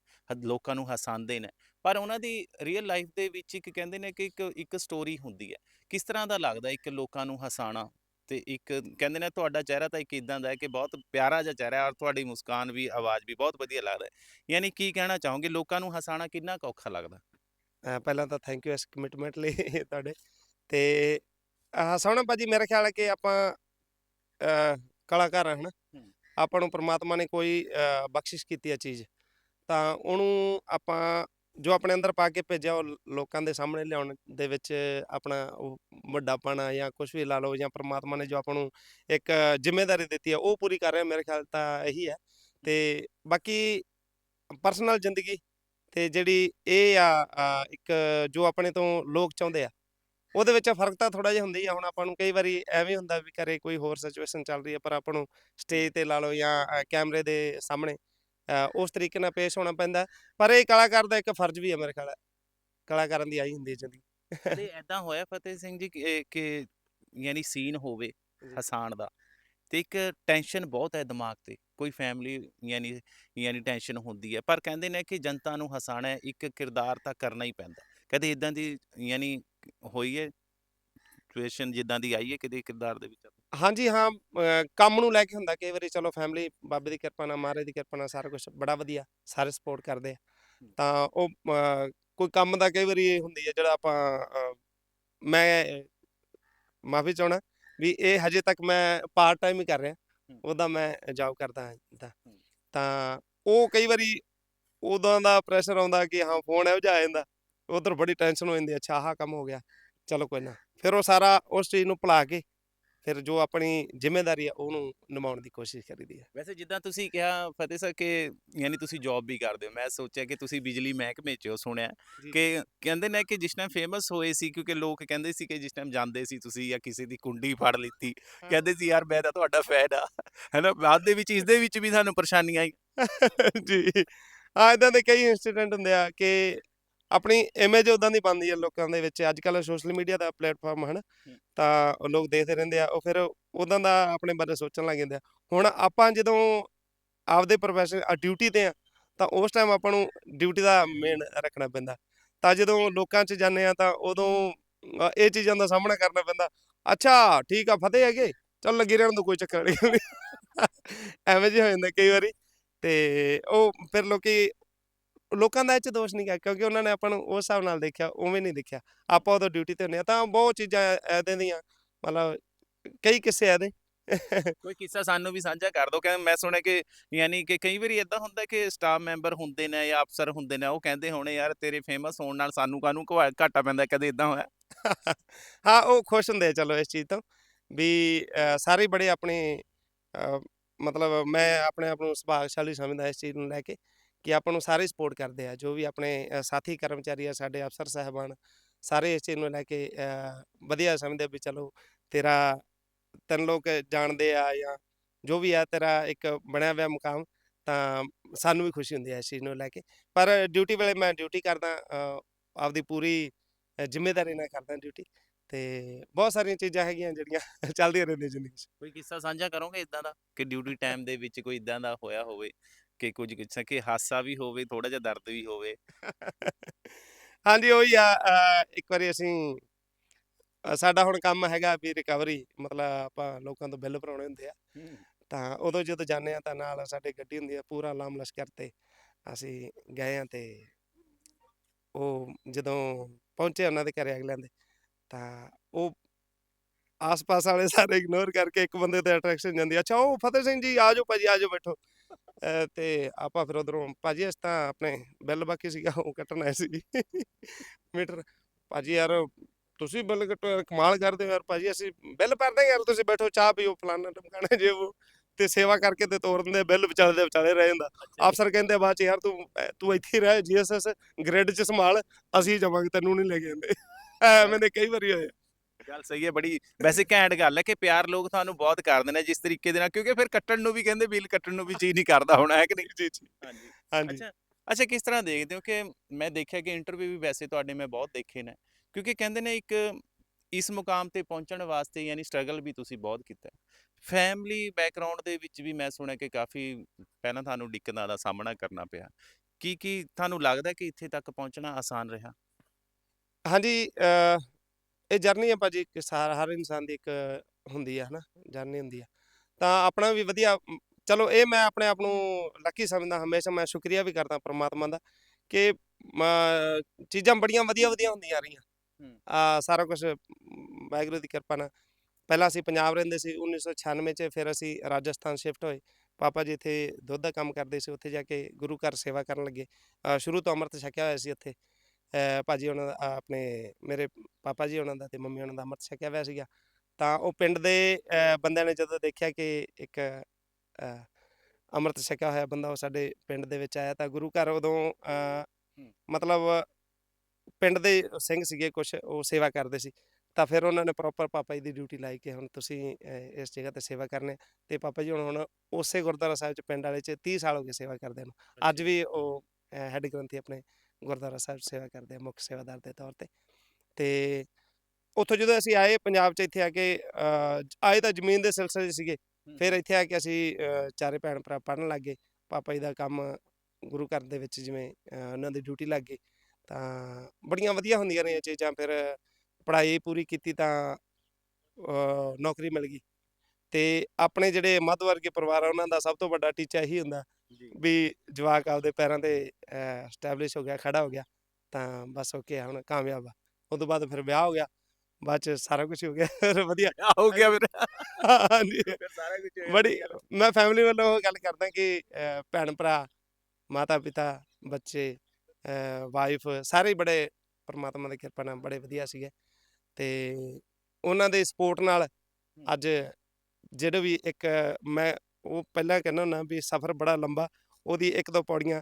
ਲੋਕਾਂ ਨੂੰ ਹਸਾਉਂਦੇ ਨੇ। ਪਰ ਉਹਨਾਂ ਦੀ ਰੀਅਲ ਲਾਈਫ ਦੇ ਵਿੱਚ ਇੱਕ ਕਹਿੰਦੇ ਨੇ ਕਿ ਇੱਕ ਇੱਕ ਸਟੋਰੀ ਹੁੰਦੀ ਹੈ। ਕਿਸ ਤਰ੍ਹਾਂ ਦਾ ਲੱਗਦਾ ਇੱਕ ਲੋਕਾਂ ਨੂੰ ਹਸਾਉਣਾ? ਤੇ ਇੱਕ ਕਹਿੰਦੇ ਨੇ ਤੁਹਾਡਾ ਚਿਹਰਾ ਤਾਂ ਇੱਕ ਇਦਾਂ ਦਾ ਹੈ ਕਿ ਬਹੁਤ ਪਿਆਰਾ ਜਿਹਾ ਚਿਹਰਾ ਹੈ ਔਰ ਤੁਹਾਡੀ ਮੁਸਕਾਨ ਵੀ ਆਵਾਜ਼ ਵੀ ਬਹੁਤ ਵਧੀਆ ਲੱਗਦਾ ਹੈ। ਯਾਨੀ ਕੀ ਕਹਿਣਾ ਚਾਹੋਗੇ? ਲੋਕਾਂ ਨੂੰ ਹਸਾਉਣਾ ਕਿੰਨਾ ਕੁ ਔਖਾ ਲੱਗਦਾ? ਅਹ, ਪਹਿਲਾਂ ਤਾਂ ਥੈਂਕ ਯੂ ਇਸ ਕਮਿਟਮੈਂਟ ਲਈ ਤੁਹਾਡੇ। ਤੇ ਹਸਾਉਣਾ ਭਾਜੀ ਮੇਰਾ ਖਿਆਲ ਹੈ ਕਿ ਆਪਾਂ ਅਹ, ਕਲਾਕਾਰ ਹਾਂ ਹਨਾ? ਹੂੰ। ਆਪਾਂ ਨੂੰ ਪ੍ਰਮਾਤਮਾ ਨੇ ਕੋਈ ਅਹ, ਬਖਸ਼ਿਸ਼ ਕੀਤੀ ਹੈ ਚੀਜ਼ ਤਾਂ ਉਹਨੂੰ ਆਪਾਂ ਜੋ ਆਪਣੇ ਅੰਦਰ ਪਾ ਕੇ ਭੇਜਿਆ, ਉਹ ਲੋਕਾਂ ਦੇ ਸਾਹਮਣੇ ਲਿਆਉਣ ਦੇ ਵਿੱਚ ਆਪਣਾ ਉਹ ਵੱਡਾਪਣ ਜਾਂ ਕੁਝ ਵੀ ਲਾ ਲਓ ਜਾਂ ਪ੍ਰਮਾਤਮਾ ਨੇ ਜੋ ਆਪਾਂ ਨੂੰ ਇੱਕ ਜ਼ਿੰਮੇਵਾਰੀ ਦਿੱਤੀ ਹੈ ਉਹ ਪੂਰੀ ਕਰ ਰਿਹਾ, ਮੇਰੇ ਖਿਆਲ ਤਾਂ ਇਹੀ ਹੈ। ਤੇ ਬਾਕੀ ਪਰਸਨਲ ਜ਼ਿੰਦਗੀ ਤੇ ਜਿਹੜੀ ਇਹ ਆ ਇੱਕ ਜੋ ਆਪਣੇ ਤੋਂ ਲੋਕ ਚਾਹੁੰਦੇ ਆ, ਉਹਦੇ ਵਿੱਚ ਫ਼ਰਕ ਤਾਂ ਥੋੜਾ ਜਿਹਾ ਹੁੰਦਾ ਹੀ ਆ, ਹੁਣ ਆਪਾਂ ਨੂੰ ਕਈ ਵਾਰੀ ਐਵੇਂ ਹੁੰਦਾ ਵੀ ਘਰੇ ਕੋਈ ਹੋਰ ਸਿਚੁਏਸ਼ਨ ਚੱਲ ਰਹੀ ਹੈ ਪਰ ਆਪਾਂ ਨੂੰ ਸਟੇਜ ਤੇ ਲਾ ਲਓ ਜਾਂ ਕੈਮਰੇ ਦੇ ਸਾਹਮਣੇ ਉਸ ਤਰੀਕੇ ਨਾਲ ਪੇਸ਼ ਹੋਣਾ ਪੈਂਦਾ ਪਰ ਇਹ ਕਲਾਕਾਰ ਦਾ ਇੱਕ ਫਰਜ਼ ਵੀ ਹੈ ਮੇਰੇ ਖਿਆਲ ਕਲਾਕਾਰਾਂ ਦੀ ਆਈ ਹੁੰਦੀ ਹੈ ਜ਼ਿੰਦਗੀ। ਕਦੇ ਐਦਾਂ ਹੋਇਆ ਫਤਿਹ ਸਿੰਘ ਜੀ ਕਿ ਯਾਨੀ ਸੀਨ ਹੋਵੇ। ਹਸਾਨ ਦਾ ਤੇ ਇੱਕ ਟੈਨਸ਼ਨ ਬਹੁਤ ਹੈ ਦਿਮਾਗ ਤੇ। ਕੋਈ ਫੈਮਿਲੀ ਯਾਨੀ ਯਾਨੀ ਟੈਨਸ਼ਨ ਹੁੰਦੀ ਹੈ। ਪਰ ਕਹਿੰਦੇ ਨੇ ਕਿ ਜਨਤਾ ਨੂੰ ਹਸਾਣਾ ਹੈ, ਇੱਕ ਕਿਰਦਾਰ ਤਾਂ ਕਰਨਾ ਹੀ ਪੈਂਦਾ ਕਦੇ ਇਦਾਂ ਦੀ ਯਾਨੀ ਹੋਈ ਹੈ ਸਿਚੁਏਸ਼ਨ ਜਿੱਦਾਂ ਦੀ ਆਈ ਹੈ ਕਿਤੇ ਕਿਰਦਾਰ ਦੇ ਵਿੱਚ? ਹਾਂਜੀ ਹਾਂ ਅ, ਕੰਮ ਨੂੰ ਲੈ ਕੇ ਹੁੰਦਾ ਕਈ ਵਾਰੀ ਚਲੋ ਫੈਮਿਲੀ ਬਾਬੇ ਦੀ ਕਿਰਪਾ ਨਾਲ ਮਹਾਰਾਜ ਦੀ ਕਿਰਪਾ ਨਾਲ ਸਾਰਾ ਕੁਝ ਬੜਾ ਵਧੀਆ ਸਾਰੇ ਸਪੋਰਟ ਕਰਦੇ ਆ। ਤਾਂ ਉਹ ਕੋਈ ਕੰਮ ਦਾ ਕਈ ਵਾਰੀ ਇਹ ਹੁੰਦੀ ਹੈ ਜਿਹੜਾ ਆਪਾਂ ਮੈਂ ਮਾਫੀ ਚਾਹਣਾ ਵੀ ਇਹ ਹਜੇ ਤੱਕ ਮੈਂ ਪਾਰਟ ਟਾਈਮ ਹੀ ਕਰ ਰਿਹਾ ਹੂੰ। ਉਹਦਾ ਮੈਂ ਜੌਬ ਕਰਦਾ ਹਾਂ ਤਾਂ ਹੂੰ। ਤਾਂ ਉਹ ਕਈ ਵਾਰੀ ਉਦੋਂ ਦਾ ਪ੍ਰੈਸ਼ਰ ਆਉਂਦਾ ਕਿ ਹਾਂ ਫੋਨ ਇਹੋ ਜਿਹਾ ਆ ਜਾਂਦਾ ਉਧਰ ਬੜੀ ਟੈਨਸ਼ਨ ਹੋ ਜਾਂਦੀ ਅੱਛਾ ਆਹ ਕੰਮ ਹੋ ਗਿਆ ਚਲੋ ਕੋਈ ਨਾ ਫਿਰ ਉਹ ਸਾਰਾ ਉਸ ਚੀਜ਼ ਨੂੰ ਭੁਲਾ ਕੇ ਫਿਰ ਜੋ ਆਪਣੀ ਜ਼ਿੰਮੇਵਾਰੀ ਆ ਉਹਨੂੰ ਨਿਭਾਉਣ ਦੀ ਕੋਸ਼ਿਸ਼ ਕਰੀਦੀ ਹੈ ਵੈਸੇ ਜਿੱਦਾਂ ਤੁਸੀਂ ਕਿਹਾ ਫਤਿਹ ਸਰ ਕਿ ਯਾਨੀ ਤੁਸੀਂ ਜੌਬ ਵੀ ਕਰਦੇ ਹੋ ਮੈਂ ਸੋਚਿਆ ਕਿ ਤੁਸੀਂ ਬਿਜਲੀ ਮਹਿਕਮੇ 'ਚ ਹੋ ਸੁਣਿਆ। ਕਿ ਕਹਿੰਦੇ ਨੇ ਕਿ ਜਿਸ ਟਾਈਮ ਫੇਮਸ ਹੋਏ ਸੀ ਕਿਉਂਕਿ ਲੋਕ ਕਹਿੰਦੇ ਸੀ ਕਿ ਜਿਸ ਟਾਈਮ ਜਾਂਦੇ ਸੀ ਤੁਸੀਂ ਜਾਂ ਕਿਸੇ ਦੀ ਕੁੰਡੀ ਫੜ ਲਿੱਤੀ। ਕਹਿੰਦੇ ਸੀ ਯਾਰ ਮੈਂ ਤਾਂ ਤੁਹਾਡਾ ਫੈਨ ਆ ਹੈਨਾ ਬਾਅਦ ਦੇ ਵਿੱਚ ਇਸ ਦੇ ਵਿੱਚ ਵੀ ਸਾਨੂੰ ਪਰੇਸ਼ਾਨੀਆਂ ਆਈ ਜੀ ਹਾਂ ਇਦਾਂ ਦੇ ਕਈ ਇਨਸੀਡੈਂਟ ਹੁੰਦੇ ਆ ਕਿ ਆਪਣੀ ਇਮੇਜ ਉਦਾਂ ਦੀ ਬਣਦੀ ਹੈ ਲੋਕਾਂ ਦੇ ਵਿੱਚ ਅੱਜ ਕੱਲ੍ਹ ਸੋਸ਼ਲ ਮੀਡੀਆ ਦਾ ਪਲੇਟਫਾਰਮ ਹਨ ਹੂੰ। ਤਾਂ ਉਹ ਲੋਕ ਦੇਖਦੇ ਰਹਿੰਦੇ ਆ ਉਹ ਫਿਰ ਉਦਾਂ ਦਾ ਆਪਣੇ ਬਾਰੇ ਸੋਚਣ ਲੱਗ ਜਾਂਦੇ ਆ। ਹੁਣ ਆਪਾਂ ਜਦੋਂ ਆਪਦੇ ਪ੍ਰੋਫੈਸ਼ਨ ਡਿਊਟੀ ਤੇ ਆ ਤਾਂ ਉਸ ਟਾਈਮ ਆਪਾਂ ਨੂੰ ਡਿਊਟੀ ਦਾ ਮੇਨ ਰੱਖਣਾ ਪੈਂਦਾ। ਤਾਂ ਜਦੋਂ ਲੋਕਾਂ 'ਚ ਜਾਂਦੇ ਆ ਤਾਂ ਉਦੋਂ ਇਹ ਚੀਜ਼ਾਂ ਦਾ ਸਾਹਮਣਾ ਕਰਨਾ ਪੈਂਦਾ ਅੱਛਾ ਠੀਕ ਆ ਫਤਿਹ ਹੈਗੇ ਚੱਲ ਲੱਗੀ ਰਹਿਣ ਦੋ ਕੋਈ ਚੱਕਰ ਨਹੀਂ ਐਵੇਂ ਜਿਹਾ ਹੋ ਜਾਂਦਾ ਕਈ ਵਾਰੀ ਤੇ ਉਹ ਫਿਰ ਲੋਕੀ ਲੋਕਾਂ ਦਾ ਇਹ ਚ ਦੋਸ਼ ਨਹੀਂ ਹੈ ਕਿਉਂਕਿ ਉਹਨਾਂ ਨੇ ਆਪਾਂ ਨੂੰ ਉਸ ਹਿਸਾਬ ਨਾਲ ਦੇਖਿਆ ਉਵੇਂ ਨਹੀਂ ਦੇਖਿਆ। ਆਪਾਂ ਉਦੋਂ ਡਿਊਟੀ ਤੇ ਹੁੰਦੇ ਆ ਤਾਂ ਬਹੁਤ ਚੀਜ਼ਾਂ ਐਦਾਂ ਦੀਆਂ ਮਤਲਬ ਕਈ ਕਿੱਸੇ ਐਦੇ ਕੋਈ ਕਿੱਸਾ ਸਾਨੂੰ ਵੀ ਸਾਂਝਾ ਕਰ ਦਿਓ ਕਹਿੰਦੇ ਮੈਂ ਸੁਣਿਆ ਕਿ ਯਾਨੀ ਕਿ ਕਈ ਵਾਰੀ ਇਦਾਂ ਹੁੰਦਾ ਕਿ ਸਟਾਫ ਮੈਂਬਰ ਹੁੰਦੇ ਨੇ ਜਾਂ ਅਫਸਰ ਹੁੰਦੇ ਨੇ ਉਹ ਕਹਿੰਦੇ ਹੋਣੇ ਯਾਰ ਤੇਰੇ ਫੇਮਸ ਹੋਣ ਨਾਲ ਸਾਨੂੰ ਘਵਾ- ਘਾਟਾ ਪੈਂਦਾ ਕਦੇ ਇਦਾਂ ਹੋਇਆ? ਹਾਂ ਉਹ ਖੁਸ਼ ਹੁੰਦੇ ਆ ਚਲੋ ਇਸ ਚੀਜ਼ ਤੋਂ ਵੀ ਸਾਰੇ ਬੜੇ ਆਪਣੇ ਮਤਲਬ ਮੈਂ ਆਪਣੇ ਆਪ ਨੂੰ ਸੁਭਾਗਸ਼ਾਲੀ ਸਮਝਦਾ ਇਸ ਚੀਜ਼ ਨੂੰ ਲੈ ਕੇ। ਕਿ ਆਪਾਂ ਨੂੰ ਸਾਰੇ ਸਪੋਰਟ ਕਰਦੇ ਆ ਜੋ ਵੀ ਆਪਣੇ ਅ, ਸਾਥੀ ਕਰਮਚਾਰੀ ਆ ਸਾਡੇ ਅਫਸਰ ਸਾਹਿਬਾਨ ਸਾਰੇ ਇਸ ਚੀਜ਼ ਨੂੰ ਲੈ ਕੇ ਅ, ਵਧੀਆ ਸਮਝਦੇ ਵੀ ਚਲੋ ਤੇਰਾ ਤੈਨੂੰ ਲੋਕ ਜਾਣਦੇ ਆ ਜਾਂ ਜੋ ਵੀ ਆ ਤੇਰਾ ਇੱਕ ਬਣਿਆ ਹੋਇਆ ਮੁਕਾਮ ਤਾਂ ਸਾਨੂੰ ਵੀ ਖੁਸ਼ੀ ਹੁੰਦੀ ਹੈ ਇਸ ਚੀਜ਼ ਨੂੰ ਲੈ ਕੇ। ਪਰ ਡਿਊਟੀ ਵੇਲੇ ਮੈਂ ਡਿਊਟੀ ਕਰਦਾ ਅ, ਆਪਦੀ ਪੂਰੀ ਅ, ਜ਼ਿੰਮੇਵਾਰੀ ਨਾਲ ਕਰਦਾ ਡਿਊਟੀ ਤੇ ਬਹੁਤ ਸਾਰੀਆਂ ਚੀਜ਼ਾਂ ਹੈਗੀਆਂ ਜਿਹੜੀਆਂ ਚੱਲਦੀਆਂ ਰਹਿੰਦੀਆਂ ਜ਼ਿੰਦਗੀ 'ਚ। ਕੋਈ ਕਿੱਸਾ ਸਾਂਝਾ ਕਰੋਗੇ ਇਦਾਂ ਦਾ? ਕਿ ਡਿਊਟੀ ਟਾਈਮ ਦੇ ਵਿੱਚ ਕੋਈ ਇਦਾਂ ਦਾ ਹੋਇਆ ਹੋਵੇ ਕਿ ਕੁਝ ਕਿੱਸਾ ਕਿ ਹਾਸਾ ਵੀ ਹੋਵੇ ਥੋੜਾ ਜਿਹਾ ਦਰਦ ਵੀ ਹੋਵੇ। ਹਾਂਜੀ ਉਹੀ ਆ ਅ, ਇੱਕ ਵਾਰੀ ਅਸੀਂ ਅ, ਸਾਡਾ ਹੁਣ ਕੰਮ ਹੈਗਾ ਵੀ ਰਿਕਵਰੀ ਮਤਲਬ ਆਪਾਂ ਲੋਕਾਂ ਤੋਂ ਬਿੱਲ ਭਰਾਉਣੇ ਹੁੰਦੇ ਆ। ਤਾਂ ਉਦੋਂ ਜਦੋਂ ਜਾਂਦੇ ਆ ਤਾਂ ਨਾਲ ਸਾਡੇ ਗੱਡੀ ਹੁੰਦੀ ਆ ਪੂਰਾ ਲਾਮ ਲਸ਼ਕਰ ਤੇ ਅਸੀਂ ਗਏ ਆ ਤੇ ਉਹ ਜਦੋਂ ਪਹੁੰਚੇ ਉਹਨਾਂ ਦੇ ਘਰੇ ਅਗਲਿਆਂ ਦੇ ਤਾਂ ਉਹ ਆਸ-ਪਾਸ ਵਾਲੇ ਸਾਰੇ ਇਗਨੋਰ ਕਰਕੇ ਇੱਕ ਬੰਦੇ ਤੇ ਅਟਰੈਕਸ਼ਨ ਜਾਂਦੀ ਆ, ਅੱਛਾ ਉਹ ਫਤਿਹ ਸਿੰਘ ਜੀ ਆ ਜਾਓ ਭਾਜੀ ਆ ਜਾਓ ਬੈਠੋ। ਤੇ ਆਪਾਂ ਫਿਰ ਉਧਰੋਂ ਭਾਜੀ ਅਸੀਂ ਤਾਂ ਆਪਣੇ ਬਿੱਲ ਬਾਕੀ ਸੀਗਾ ਉਹ ਕੱਟਣ ਆਏ ਸੀ ਮੀਟਰ ਭਾਜੀ ਯਾਰ ਤੁਸੀਂ ਬਿੱਲ ਕੱਟੋ ਯਾਰ ਕਮਾਲ ਕਰਦੇ ਹੋ ਯਾਰ ਭਾਜੀ ਅਸੀਂ ਬਿੱਲ ਭਰਦੇ ਯਾਰ ਤੁਸੀਂ ਬੈਠੋ ਚਾਹ ਪੀਓ ਫਲਾਣਾ ਟਮਕਾਣਾ ਜੇ ਉਹ ਤੇ ਸੇਵਾ ਕਰਕੇ ਤੇ ਤੋਰ ਦਿੰਦੇ ਬਿੱਲ ਵਿਚਾਲੇ ਦੇ ਵਿਚਾਲੇ ਰਹਿ ਜਾਂਦਾ। ਅਫਸਰ ਕਹਿੰਦੇ ਬਾਅਦ ਚ ਯਾਰ ਤੂੰ ਤੂੰ ਇੱਥੇ ਰਹਿ ਜੀਐਸਐਸ ਗ੍ਰਿਡ ਚ ਸੰਭਾਲ ਅਸੀਂ ਜਾਵਾਂਗੇ ਤੈਨੂੰ ਨਹੀਂ ਲੈ ਕੇ ਜਾਂਦੇ ਐਵੇਂ ਦੇ ਕਈ ਵਾਰੀ ਹੋਏ ਗੱਲ ਸਹੀ ਹੈ ਬੜੀ ਵੈਸੇ ਘੈਂਟ ਗੱਲ ਹੈ ਕਿ ਪਿਆਰ ਲੋਕ ਤੁਹਾਨੂੰ ਬਹੁਤ ਕਰਦੇ ਨੇ ਜਿਸ ਤਰੀਕੇ ਦੇ ਨਾਲ ਕਿਉਂਕਿ ਫਿਰ ਕੱਟਣ ਨੂੰ ਵੀ ਕਹਿੰਦੇ ਬਿੱਲ ਕੱਟਣ ਨੂੰ ਵੀ ਚੀਜ਼ ਨਹੀਂ ਕਰਦਾ ਹੋਣਾ ਹੈ ਕਿ ਨਹੀਂ? ਜੀ ਜੀ। ਹਾਂਜੀ। ਹਾਂਜੀ। ਅੱਛਾ ਅੱਛਾ ਕਿਸ ਤਰ੍ਹਾਂ ਦੇਖਦੇ ਹੋ ਕਿ ਮੈਂ ਦੇਖਿਆ ਕਿ ਇੰਟਰਵਿਊ ਵੀ ਵੈਸੇ ਤੁਹਾਡੇ ਮੈਂ ਬਹੁਤ ਦੇਖੇ ਨੇ ਕਿਉਂਕਿ ਕਹਿੰਦੇ ਨੇ ਇੱਕ ਇਸ ਮੁਕਾਮ ਤੇ ਪਹੁੰਚਣ ਵਾਸਤੇ ਯਾਨੀ ਸਟਰਗਲ ਵੀ ਤੁਸੀਂ ਬਹੁਤ ਕੀਤਾ। ਫੈਮਿਲੀ ਬੈਕਗ੍ਰਾਉਂਡ ਦੇ ਵਿੱਚ ਵੀ ਮੈਂ ਸੁਣਿਆ ਕਿ ਕਾਫੀ ਪਹਿਲਾਂ ਤੁਹਾਨੂੰ ਦਿੱਕਤਾਂ ਦਾ ਸਾਹਮਣਾ ਕਰਨਾ ਪਿਆ। ਕੀ ਕੀ ਤੁਹਾਨੂੰ ਲੱਗਦਾ ਕਿ ਇੱਥੇ ਤੱਕ ਪਹੁੰਚਣਾ ਆਸਾਨ ਰਿਹਾ? ਹਾਂਜੀ ਇਹ ਜਰਨੀ ਆ ਭਾਜੀ ਕਿ ਸਾਰਾ ਹਰ ਇਨਸਾਨ ਦੀ ਇੱਕ ਹੁੰਦੀ ਆ ਹਨਾ ਜਰਨੀ ਹੁੰਦੀ ਆ। ਤਾਂ ਆਪਣਾ ਵੀ ਵਧੀਆ ਚਲੋ ਇਹ ਮੈਂ ਆਪਣੇ ਆਪ ਨੂੰ ਲੱਕੀ ਸਮਝਦਾ ਹਮੇਸ਼ਾ ਮੈਂ ਸ਼ੁਕਰੀਆ ਵੀ ਕਰਦਾ ਪ੍ਰਮਾਤਮਾ ਦਾ ਕਿ ਚੀਜ਼ਾਂ ਬੜੀਆਂ ਵਧੀਆ ਵਧੀਆ ਹੁੰਦੀਆਂ ਰਹੀਆਂ। ਆ ਸਾਰਾ ਕੁਝ ਵਾਹਿਗੁਰੂ ਦੀ ਕਿਰਪਾ ਨਾਲ। ਪਹਿਲਾਂ ਅਸੀਂ ਪੰਜਾਬ ਰਹਿੰਦੇ ਸੀ 1996 ਚ ਫਿਰ ਅਸੀਂ ਰਾਜਸਥਾਨ ਸ਼ਿਫਟ ਹੋਏ। ਪਾਪਾ ਜੀ ਇੱਥੇ ਦੁੱਧ ਦਾ ਕੰਮ ਕਰਦੇ ਸੀ ਉੱਥੇ ਜਾ ਕੇ ਗੁਰੂ ਘਰ ਸੇਵਾ ਕਰਨ ਲੱਗੇ। ਸ਼ੁਰੂ ਤੋਂ ਅੰਮ੍ਰਿਤ ਛਕਿਆ ਹੋਇਆ ਸੀ ਉੱਥੇ। ਅ, ਭਾਜੀ ਉਹਨਾਂ ਦਾ ਆਪਣੇ ਮੇਰੇ ਪਾਪਾ ਜੀ ਉਹਨਾਂ ਦਾ ਤੇ ਮੰਮੀ ਉਹਨਾਂ ਦਾ ਅੰਮ੍ਰਿਤ ਛਕਿਆ ਹੋਇਆ ਸੀਗਾ ਤਾਂ ਉਹ ਪਿੰਡ ਦੇ ਬੰਦਿਆਂ ਨੇ ਜਦੋਂ ਦੇਖਿਆ ਕਿ ਇੱਕ ਅੰਮ੍ਰਿਤ ਛਕਿਆ ਹੋਇਆ ਬੰਦਾ ਉਹ ਸਾਡੇ ਪਿੰਡ ਦੇ ਵਿੱਚ ਆਇਆ ਤਾਂ ਗੁਰੂ ਘਰ ਉਦੋਂ। ਮਤਲਬ ਪਿੰਡ ਦੇ ਸਿੰਘ ਸੀਗੇ ਕੁਝ ਉਹ ਸੇਵਾ ਕਰਦੇ ਸੀ ਤਾਂ ਫਿਰ ਉਹਨਾਂ ਨੇ ਪ੍ਰੋਪਰ ਪਾਪਾ ਜੀ ਦੀ ਡਿਊਟੀ ਲਾਈ ਕਿ ਹੁਣ ਤੁਸੀਂ ਇਸ ਜਗ੍ਹਾ ਤੇ ਸੇਵਾ ਕਰਨੇ ਤੇ ਪਾਪਾ ਜੀ ਹੁਣ ਹੁਣ ਉਸੇ ਗੁਰਦੁਆਰਾ ਸਾਹਿਬ ਚ ਪਿੰਡ ਵਾਲੇ ਚ 30 ਸਾਲ ਹੋ ਗਏ ਸੇਵਾ ਕਰਦੇ ਨੂੰ ਅੱਜ ਵੀ ਉਹ ਹੈੱਡ ਗ੍ਰੰਥੀ ਆਪਣੇ ਗੁਰਦੁਆਰਾ ਸਾਹਿਬ ਸੇਵਾ ਕਰਦੇ ਆ ਮੁੱਖ ਸੇਵਾਦਾਰ ਦੇ ਤੌਰ ਤੇ। ਤੇ ਉੱਥੋਂ ਜਦੋਂ ਅਸੀਂ ਆਏ ਪੰਜਾਬ 'ਚ ਇੱਥੇ ਆ ਕੇ ਅਹ, ਆਏ ਤਾਂ ਜ਼ਮੀਨ ਦੇ ਸਿਲਸਿਲੇ 'ਚ ਸੀਗੇ। ਫਿਰ ਇੱਥੇ ਆ ਕੇ ਅਸੀਂ ਅਹ, ਚਾਰੇ ਭੈਣ ਭਰਾ ਪੜਨ ਲੱਗ ਪਾਪਾ ਜੀ ਦਾ ਕੰਮ ਗੁਰੂ ਘਰ ਦੇ ਵਿੱਚ ਜਿਵੇਂ ਅਹ, ਉਹਨਾਂ ਦੀ ਡਿਊਟੀ ਲੱਗ ਗਈ। ਤਾਂ ਬੜੀਆਂ ਵਧੀਆ ਹੁੰਦੀਆਂ ਇਹ ਚੀਜ਼ਾਂ। ਫਿਰ ਪੜ੍ਹਾਈ ਪੂਰੀ ਕੀਤੀ ਤਾਂ ਅਹ, ਨੌਕਰੀ ਮਿਲ ਗਈ। ਤੇ ਆਪਣੇ ਜਿਹੜੇ ਮੱਧ ਵਰਗੀ ਪਰਿਵਾਰ ਆ ਉਹਨਾਂ ਦਾ ਸਭ ਤੋਂ ਵੱਡਾ ਟੀਚਾ ਇਹੀ ਹੁੰਦਾ। ਵੀ ਜਵਾਕ ਆਪਦੇ ਪੈਰਾਂ ਤੇ ਸਟੈਬਲਿਸ਼ ਹੋ ਗਿਆ ਖੜਾ ਹੋ ਗਿਆ ਤਾਂ ਬਸ ਓਕੇ ਹੁਣ ਕਾਮਯਾਬ ਆ। ਉਸ ਤੋਂ ਬਾਅਦ ਫਿਰ ਵਿਆਹ ਹੋ ਗਿਆ ਬਾਅਦ ਚ ਸਾਰਾ ਕੁਝ ਹੋ ਗਿਆ ਫਿਰ ਵਧੀਆ। ਹੋ ਗਿਆ ਫਿਰ। ਹਾਂਜੀ। ਸਾਰਾ ਕੁਝ ਬੜੀ ਮੈਂ ਫੈਮਿਲੀ ਵੱਲੋਂ ਗੱਲ ਕਰਦਾ ਕਿ ਭੈਣ ਭਰਾ ਮਾਤਾ ਪਿਤਾ ਬੱਚੇ ਵਾਈਫ ਸਾਰੇ ਬੜੇ ਪਰਮਾਤਮਾ ਦੀ ਕਿਰਪਾ ਨਾਲ ਬੜੇ ਵਧੀਆ ਸੀਗੇ। ਤੇ ਉਹਨਾਂ ਦੇ ਸਪੋਰਟ ਨਾਲ ਅੱਜ ਜਿਹੜੇ ਵੀ ਇੱਕ ਮੈਂ ਉਹ ਪਹਿਲਾਂ ਕਹਿੰਦਾ ਹੁੰਦਾ ਵੀ ਸਫ਼ਰ ਬੜਾ ਲੰਬਾ, ਉਹਦੀ ਇੱਕ ਦੋ ਪੌੜੀਆਂ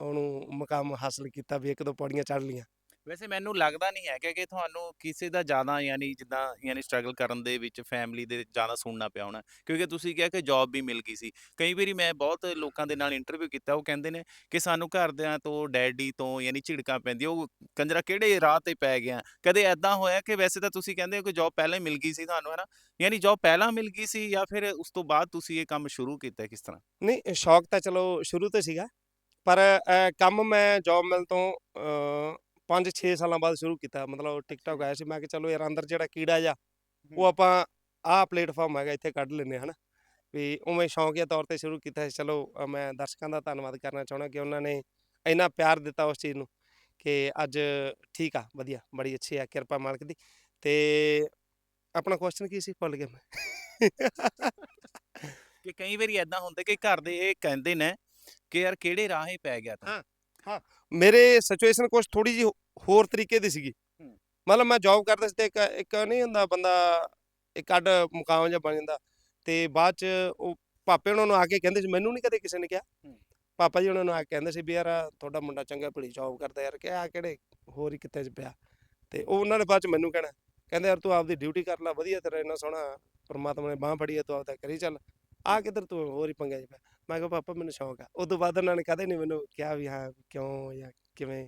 ਉਹਨੂੰ ਮੁਕਾਮ ਹਾਸਲ ਕੀਤਾ ਵੀ ਇੱਕ ਦੋ ਪੌੜੀਆਂ ਚੜ੍ਹ ਲੀਆਂ ਵੈਸੇ ਮੈਨੂੰ ਲੱਗਦਾ ਨਹੀਂ ਹੈ ਕਿ ਤੁਹਾਨੂੰ ਕਿਸੇ ਦਾ ਜ਼ਿਆਦਾ ਯਾਨੀ ਜਿੱਦਾਂ ਯਾਨੀ ਸਟਰਗਲ ਕਰਨ ਦੇ ਵਿੱਚ ਫੈਮਿਲੀ ਦੇ ਜ਼ਿਆਦਾ ਸੁਣਨਾ ਪਿਆ ਹੋਣਾ ਕਿਉਂਕਿ ਤੁਸੀਂ ਕਿਹਾ ਕਿ ਜੌਬ ਵੀ ਮਿਲ ਗਈ ਸੀ। ਕਈ ਵਾਰੀ ਮੈਂ ਬਹੁਤ ਲੋਕਾਂ ਦੇ ਨਾਲ ਇੰਟਰਵਿਊ ਕੀਤਾ ਉਹ ਕਹਿੰਦੇ ਨੇ ਕਿ ਸਾਨੂੰ ਘਰਦਿਆਂ ਤੋਂ ਡੈਡੀ ਤੋਂ ਯਾਨੀ ਝਿੜਕਾਂ ਪੈਂਦੀਆਂ ਉਹ ਕੰਜਰਾ ਕਿਹੜੇ ਰਾਹ ਤੇ ਪੈ ਗਿਆ? ਕਦੇ ਐਦਾਂ ਹੋਇਆ ਕਿ ਵੈਸੇ ਤਾਂ ਤੁਸੀਂ ਕਹਿੰਦੇ ਹੋ ਕਿ ਜੌਬ ਪਹਿਲਾਂ ਹੀ ਮਿਲ ਗਈ ਸੀ ਤੁਹਾਨੂੰ ਹੈ ਨਾ ਯਾਨੀ ਜੌਬ ਪਹਿਲਾਂ ਮਿਲ ਗਈ ਸੀ ਜਾਂ ਫਿਰ ਉਸ ਤੋਂ ਬਾਅਦ ਤੁਸੀਂ ਇਹ ਕੰਮ ਸ਼ੁਰੂ ਕੀਤਾ ਕਿਸ ਤਰ੍ਹਾਂ? ਨਹੀਂ ਸ਼ੌਕ ਤਾਂ ਚਲੋ ਸ਼ੁਰੂ ਤੋਂ ਸੀਗਾ ਪਰ ਅਹ, ਕੰਮ ਮੈਂ ਜੌਬ ਮਿਲ ਤੋਂ 5-6 ਸਾਲਾਂ ਬਾਅਦ ਸ਼ੁਰੂ ਕੀਤਾ ਮਤਲਬ ਟਿਕਟੌਕ ਆਇਆ ਸੀ ਮੈਂ ਕਿ ਚਲੋ ਯਾਰ ਅੰਦਰ ਜਿਹੜਾ ਕੀੜਾ ਜਾ ਉਹ ਆਪਾਂ ਆਹ ਪਲੇਟਫਾਰਮ ਹੈਗਾ ਇੱਥੇ ਕੱਢ ਲੈਨੇ ਹਨਾ। ਵੀ ਉਵੇਂ ਸ਼ੌਂਕੀਆ ਤੌਰ ਤੇ ਸ਼ੁਰੂ ਕੀਤਾ ਸੀ ਚਲੋ ਮੈਂ ਦਰਸ਼ਕਾਂ ਦਾ ਧੰਨਵਾਦ ਕਰਨਾ ਚਾਹਣਾ ਕਿ ਉਹਨਾਂ ਨੇ ਇੰਨਾ ਪਿਆਰ ਦਿੱਤਾ ਉਸ ਚੀਜ਼ ਨੂੰ ਕਿ ਅੱਜ ਠੀਕ ਆ ਵਧੀਆ ਬੜੀ ਅੱਛੀ ਆ ਕਿਰਪਾ ਮਾਲਕ ਦੀ। ਤੇ ਆਪਣਾ ਕੁਐਸਚਨ ਕੀ ਸੀ? ਭੁੱਲ ਗਿਆ ਮੈਂ। ਕਿ ਕਈ ਵਾਰੀ ਐਦਾਂ ਹੁੰਦਾ ਕਿ ਘਰ ਦੇ ਇਹ ਕਹਿੰਦੇ ਨੇ ਕਿ ਯਾਰ ਕਿਹੜੇ ਰਾਹੇ ਪੈ ਗਿਆ ਤੂੰ। ਮੇਰੇ ਸਿਚੁਏਸ਼ਨ ਕੁਝ ਥੋੜੀ ਜੀ ਹੋਰ ਤਰੀਕੇ ਦੀ ਸੀਗੀ। ਮਤਲਬ ਮੈਂ ਜੌਬ ਕਰਦਾ ਸੀ ਤੇ ਇੱਕ ਇੱਕ ਨਹੀਂ ਹੁੰਦਾ ਬੰਦਾ ਇੱਕ ਅੱਡ ਮੁਕਾਮ ਜਿਹਾ ਬਣ ਜਾਂਦਾ। ਤੇ ਬਾਅਦ ਚ ਉਹ ਪਾਪੇ ਉਹਨਾਂ ਨੂੰ ਆ ਕੇ ਕਹਿੰਦੇ ਸੀ ਮੈਨੂੰ ਨਹੀਂ ਕਦੇ ਕਿਸੇ ਨੇ ਕਿਹਾ। ਪਾਪਾ ਜੀ ਉਹਨਾਂ ਨੂੰ ਆ ਕੇ ਕਹਿੰਦੇ ਸੀ ਵੀ ਯਾਰ ਤੁਹਾਡਾ ਮੁੰਡਾ ਚੰਗਾ ਭਲੀ ਜੌਬ ਕਰਦਾ ਯਾਰ ਕਿ ਆ ਕਿਹੜੇ ਹੋਰ ਹੀ ਕਿਤੇ ਚ ਪਿਆ। ਤੇ ਉਹ ਉਹਨਾਂ ਨੇ ਬਾਅਦ ਚ ਮੈਨੂੰ ਕਹਿਣਾ ਕਹਿੰਦੇ ਯਾਰ ਤੂੰ ਆਪਦੀ ਡਿਊਟੀ ਕਰ ਲੈ ਵਧੀਆ ਤੇਰਾ ਇੰਨਾ ਸੋਹਣਾ ਪਰਮਾਤਮਾ ਨੇ ਬਾਹ ਫੜੀ ਹੈ ਤੂੰ ਆਪਦਾ ਕਰੀ ਚੱਲ। ਆ ਕਿੱਧਰ ਤੂੰ ਹੋਰ ਹੀ ਪੰਗਾ ਚ ਪਿਆ। ਮੈਂ ਕਿਹਾ ਪਾਪਾ ਮੈਨੂੰ ਸ਼ੌਂਕ ਆ। ਉਸ ਤੋਂ ਬਾਅਦ ਉਹਨਾਂ ਨੇ ਕਦੇ ਨਹੀਂ ਮੈਨੂੰ ਕਿਹਾ ਵੀ ਹਾਂ ਕਿਉਂ ਜਾਂ ਕਿਵੇਂ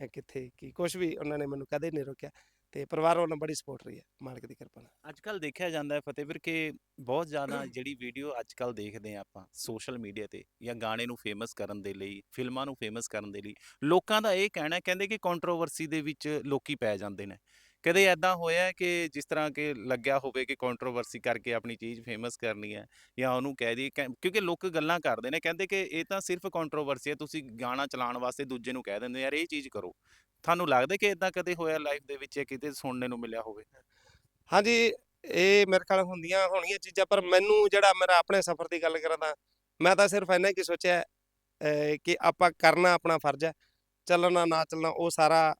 ਜਾਂ ਕਿੱਥੇ ਕੀ? ਕੁਝ ਵੀ ਉਹਨਾਂ ਨੇ ਮੈਨੂੰ ਕਦੇ ਨਹੀਂ ਰੋਕਿਆ ਤੇ ਪਰਿਵਾਰ ਵੱਲੋਂ ਬੜੀ ਸਪੋਰਟ ਰਹੀ ਹੈ ਮਾਲਕ ਦੀ ਕਿਰਪਾ ਨਾਲ। ਅੱਜ ਕੱਲ ਦੇਖਿਆ ਜਾਂਦਾ ਹੈ ਫਤਿਹਵੀਰ ਕਿ ਬਹੁਤ ਜ਼ਿਆਦਾ ਜਿਹੜੀ ਵੀਡੀਓ ਅੱਜ ਕੱਲ ਦੇਖਦੇ ਆ ਆਪਾਂ ਸੋਸ਼ਲ ਮੀਡੀਆ ਤੇ ਜਾਂ ਗਾਣੇ ਨੂੰ ਫੇਮਸ ਕਰਨ ਦੇ ਲਈ ਫਿਲਮਾਂ ਨੂੰ ਫੇਮਸ ਕਰਨ ਦੇ ਲਈ ਲੋਕਾਂ ਦਾ ਇਹ ਕਹਿਣਾ ਹੈ, ਕਹਿੰਦੇ ਕਿ ਕੰਟਰੋਵਰਸੀ ਦੇ ਵਿੱਚ ਲੋਕੀ ਪੈ ਜਾਂਦੇ ਨੇ। ਕਦੇ ਐਦਾਂ ਹੋਇਆ ਕਿ ਜਿਸ ਤਰ੍ਹਾਂ ਕਿ ਲੱਗਿਆ ਹੋਵੇ ਕਿ ਕੰਟਰੋਵਰਸੀ ਕਰਕੇ ਆਪਣੀ ਚੀਜ਼ ਫੇਮਸ ਕਰਨੀ ਹੈ ਜਾਂ ਉਹਨੂੰ ਕਹਿ ਦਈਏ ਕਹਿ- ਕਿਉਂਕਿ ਲੋਕ ਗੱਲਾਂ ਕਰਦੇ ਨੇ, ਕਹਿੰਦੇ ਕਿ ਇਹ ਤਾਂ ਸਿਰਫ ਕੰਟਰੋਵਰਸੀ ਹੈ, ਤੁਸੀਂ ਗਾਣਾ ਚਲਾਉਣ ਵਾਸਤੇ ਦੂਜੇ ਨੂੰ ਕਹਿ ਦਿੰਦੇ ਯਾਰ ਇਹ ਚੀਜ਼ ਕਰੋ। ਤੁਹਾਨੂੰ ਲੱਗਦਾ ਕਿ ਇਦਾਂ ਕਦੇ ਹੋਇਆ ਲਾਈਫ ਦੇ ਵਿੱਚ ਜਾਂ ਕਿਤੇ ਸੁਣਨੇ ਨੂੰ ਮਿਲਿਆ ਹੋਵੇ? ਹਾਂਜੀ, ਇਹ ਮੇਰੇ ਖਿਆਲ ਹੁੰਦੀਆਂ ਹੋਣੀਆਂ ਚੀਜ਼ਾਂ, ਪਰ ਮੈਨੂੰ ਜਿਹੜਾ ਮੇਰਾ ਆਪਣੇ ਸਫ਼ਰ ਦੀ ਗੱਲ ਕਰਾਂ ਤਾਂ ਮੈਂ ਤਾਂ ਸਿਰਫ ਇੰਨਾ ਹੀ ਸੋਚਿਆ ਕਿ ਆਪਾਂ ਕਰਨਾ ਆਪਣਾ ਫਰਜ਼ ਹੈ, ਚੱਲਣਾ, ਨਾ ਚੱਲਣਾ, ਉਹ ਸਾਰਾ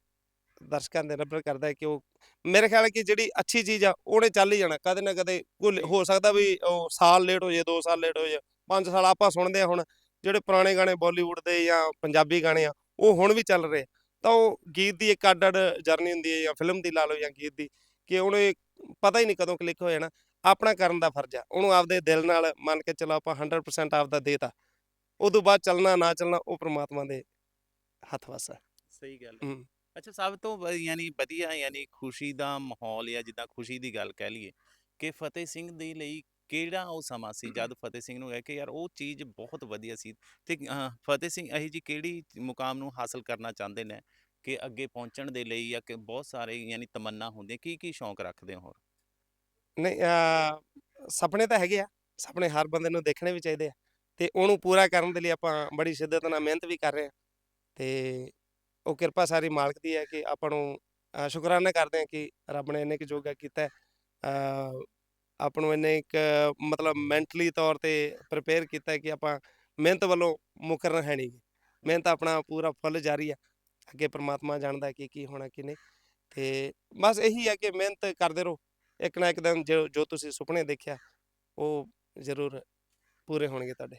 ਦਰਸ਼ਕਾਂ ਦੇ ਨਿਰਭਰ ਕਰਦਾ ਹੈ ਕਿ ਉਹ ਮੇਰੇ ਖਿਆਲ ਹੈ ਕਿ ਜਿਹੜੀ ਅੱਛੀ ਚੀਜ਼ ਆ ਉਹਨੇ ਚੱਲ ਹੀ ਜਾਣਾ ਕਦੇ ਨਾ ਕਦੇ ਕੋਈ ਹੋ ਸਕਦਾ ਵੀ ਉਹ ਸਾਲ ਲੇਟ ਹੋ ਜਾਏ 2 ਸਾਲ ਲੇਟ ਹੋ ਜਾਏ 5 ਸਾਲ ਆਪਾਂ ਸੁਣਦੇ ਆ ਹੁਣ ਜਿਹੜੇ ਪੁਰਾਣੇ ਗਾਣੇ ਬਾਲੀਵੁੱਡ ਦੇ ਜਾਂ ਪੰਜਾਬੀ ਗਾਣੇ ਆ ਉਹ ਹੁਣ ਵੀ ਚੱਲ ਰਹੇ ਤਾਂ ਉਹ ਗੀਤ ਦੀ ਇੱਕ ਅੱਡ ਅੱਡ ਜਰਨੀ ਹੁੰਦੀ ਹੈ ਜਾਂ ਫਿਲਮ ਦੀ ਲਾ ਲਓ ਜਾਂ ਗੀਤ ਦੀ ਕਿ ਉਹਨੇ ਪਤਾ ਹੀ ਨਹੀਂ ਕਦੋਂ ਕਲਿੱਕ ਹੋ ਜਾਣਾ ਆਪਣਾ ਕਰਨ ਦਾ ਫਰਜ਼ ਆ। ਉਹਨੂੰ ਆਪਦੇ ਦਿਲ ਨਾਲ ਮੰਨ ਕੇ ਚਲੋ ਆਪਾਂ 100% ਆਪਦਾ ਦੇਤਾ ਉਦੋਂ ਬਾਅਦ ਚੱਲਣਾ ਨਾ ਚੱਲਣਾ ਉਹ ਪ੍ਰਮਾਤਮਾ ਦੇ ਹੱਥ ਵਸ ਹੈ ਸਹੀ ਗੱਲ ਹਮ। ਅੱਛਾ ਸਭ ਤੋਂ ਵ- ਯਾਨੀ ਵਧੀਆ ਯਾਨੀ ਖੁਸ਼ੀ ਦਾ ਮਾਹੌਲ ਜਾਂ ਜਿੱਦਾਂ ਖੁਸ਼ੀ ਦੀ ਗੱਲ ਕਹਿ ਲਈਏ ਕਿ ਫਤਿਹ ਸਿੰਘ ਦੇ ਲਈ ਕਿਹੜਾ ਉਹ ਸਮਾਂ ਸੀ? ਜਦ ਫਤਿਹ ਸਿੰਘ ਨੂੰ ਕਹਿ ਕਿ ਯਾਰ ਉਹ ਚੀਜ਼ ਬਹੁਤ ਵਧੀਆ ਸੀ ਤੇ ਅਹ, ਫਤਿਹ ਸਿੰਘ ਇਹੀ ਜੀ ਕਿਹੜੀ ਮੁਕਾਮ ਨੂੰ ਹਾਸਲ ਕਰਨਾ ਚਾਹੁੰਦੇ ਨੇ? ਕਿ ਅੱਗੇ ਪਹੁੰਚਣ ਦੇ ਲਈ ਜਾਂ ਕਿ ਬਹੁਤ ਸਾਰੇ ਯਾਨੀ ਤਮੰਨਾ ਹੁੰਦੀ ਕੀ ਕੀ ਸ਼ੌਂਕ ਰੱਖਦੇ ਹੋ ਹੋਰ? ਨਹੀਂ ਅਹ, ਸੁਪਨੇ ਤਾਂ ਹੈਗੇ ਆ ਸੁਪਨੇ ਹਰ ਬੰਦੇ ਨੂੰ ਦੇਖਣੇ ਵੀ ਚਾਹੀਦੇ ਆ ਤੇ ਉਹਨੂੰ ਪੂਰਾ ਕਰਨ ਦੇ ਲਈ ਆਪਾਂ ਬੜੀ ਸ਼ਿੱਦਤ ਨਾਲ ਮਿਹਨਤ ਵੀ ਕਰ ਰਹੇ ਆ ਤੇ ਉਹ ਕਿਰਪਾ ਸਾਰੀ ਮਾਲਕ ਦੀ ਹੈ ਕਿ ਆਪਾਂ ਨੂੰ ਅਹ, ਸ਼ੁਕਰਾਨਾ ਕਰਦੇ ਹਾਂ ਕਿ ਰੱਬ ਨੇ ਇੰਨੇ ਕੁ ਯੋਗਾ ਕੀਤਾ ਹੈ। ਅਹ, ਆਪਾਂ ਨੂੰ ਇੰਨੇ ਇੱਕ ਮਤਲਬ ਮੈਂਟਲੀ ਤੌਰ ਤੇ ਪ੍ਰਪੇਅਰ ਕੀਤਾ ਹੈ ਕਿ ਆਪਾਂ ਮਿਹਨਤ ਵੱਲੋਂ ਮੁਕਰਨਾ ਹੈ ਨਹੀਂ ਮਿਹਨਤ ਆਪਣਾ ਪੂਰਾ ਫੁੱਲ ਜਾਰੀ ਆ। ਅੱਗੇ ਪ੍ਰਮਾਤਮਾ ਜਾਣਦਾ ਕਿ ਕੀ ਹੋਣਾ ਕੀ ਨਹੀਂ। ਤੇ ਬਸ ਇਹੀ ਹੈ ਕਿ ਮਿਹਨਤ ਕਰਦੇ ਰਹੋ। ਇੱਕ ਨਾ ਇੱਕ ਦਿਨ ਜੋ ਜੋ ਤੁਸੀਂ ਸੁਪਨੇ ਦੇਖਿਆ ਉਹ ਜ਼ਰੂਰ ਪੂਰੇ ਹੋਣਗੇ ਤੁਹਾਡੇ।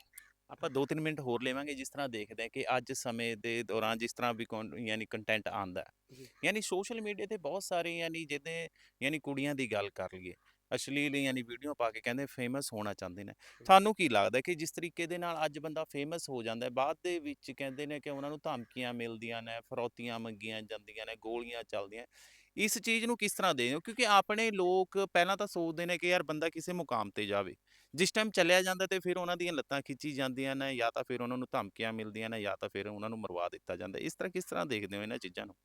ਆਪਾਂ 2-3 ਮਿੰਟ ਹੋਰ ਲਵਾਂਗੇ ਜਿਸ ਤਰ੍ਹਾਂ ਦੇਖਦੇ ਹਾਂ ਕਿ ਅੱਜ ਸਮੇਂ ਦੇ ਦੌਰਾਨ ਜਿਸ ਤਰ੍ਹਾਂ ਵੀ ਕੌਨ- ਯਾਨੀ ਕੰਟੈਂਟ ਆਂਦਾ। ਯਾਨੀ ਸੋਸ਼ਲ ਮੀਡੀਆ ਤੇ ਬਹੁਤ ਸਾਰੇ ਯਾਨੀ ਜਿਹਦੇ ਯਾਨੀ ਕੁੜੀਆਂ ਦੀ ਗੱਲ ਕਰ ਲਈਏ ਅਸ਼ਲੀਲ ਯਾਨੀ ਵੀਡੀਓ ਪਾ ਕੇ ਕਹਿੰਦੇ ਫੇਮਸ ਹੋਣਾ ਚਾਹੁੰਦੇ ਨੇ। ਤੁਹਾਨੂੰ ਕੀ ਲੱਗਦਾ ਕਿ ਜਿਸ ਤਰੀਕੇ ਦੇ ਨਾਲ ਅੱਜ ਬੰਦਾ ਫੇਮਸ ਹੋ ਜਾਂਦਾ ਹੈ ਬਾਅਦ ਦੇ ਵਿੱਚ ਕਹਿੰਦੇ ਨੇ ਕਿ ਉਹਨਾਂ ਨੂੰ ਧਮਕੀਆਂ ਮਿਲਦੀਆਂ ਨੇ ਫਰੌਤੀਆਂ ਮੰਗੀਆਂ ਜਾਂਦੀਆਂ ਨੇ ਗੋਲੀਆਂ ਚੱਲਦੀਆਂ। ਇਸ ਚੀਜ਼ ਨੂੰ ਕਿਸ ਤਰ੍ਹਾਂ ਦੇ ਹੋ? ਕਿਉਂਕਿ ਆਪਣੇ ਲੋਕ ਪਹਿਲਾਂ ਤਾਂ ਸੋਚਦੇ ਨੇ ਕਿ ਯਾਰ ਬੰਦਾ ਕਿਸੇ ਮੁਕਾਮ ਤੇ ਜਾਵੇ। ਜਿਸ ਟਾਈਮ ਚੱਲਿਆ ਜਾਂਦਾ ਤੇ ਫਿਰ ਉਹਨਾਂ ਦੀਆਂ ਲੱਤਾਂ ਖਿੱਚੀ ਜਾਂਦੀਆਂ ਨੇ, ਜਾਂ ਤਾਂ ਫਿਰ ਉਹਨਾਂ ਨੂੰ ਧਮਕੀਆਂ ਮਿਲਦੀਆਂ ਨੇ, ਜਾਂ ਤਾਂ ਫਿਰ ਉਹਨਾਂ ਨੂੰ ਮਰਵਾ ਦਿੱਤਾ ਜਾਂਦਾ। ਇਸ ਤਰ੍ਹਾਂ ਕਿਸ ਤਰ੍ਹਾਂ ਦੇਖਦੇ ਹੋ ਇਹਨਾਂ ਚੀਜ਼ਾਂ ਨੂੰ?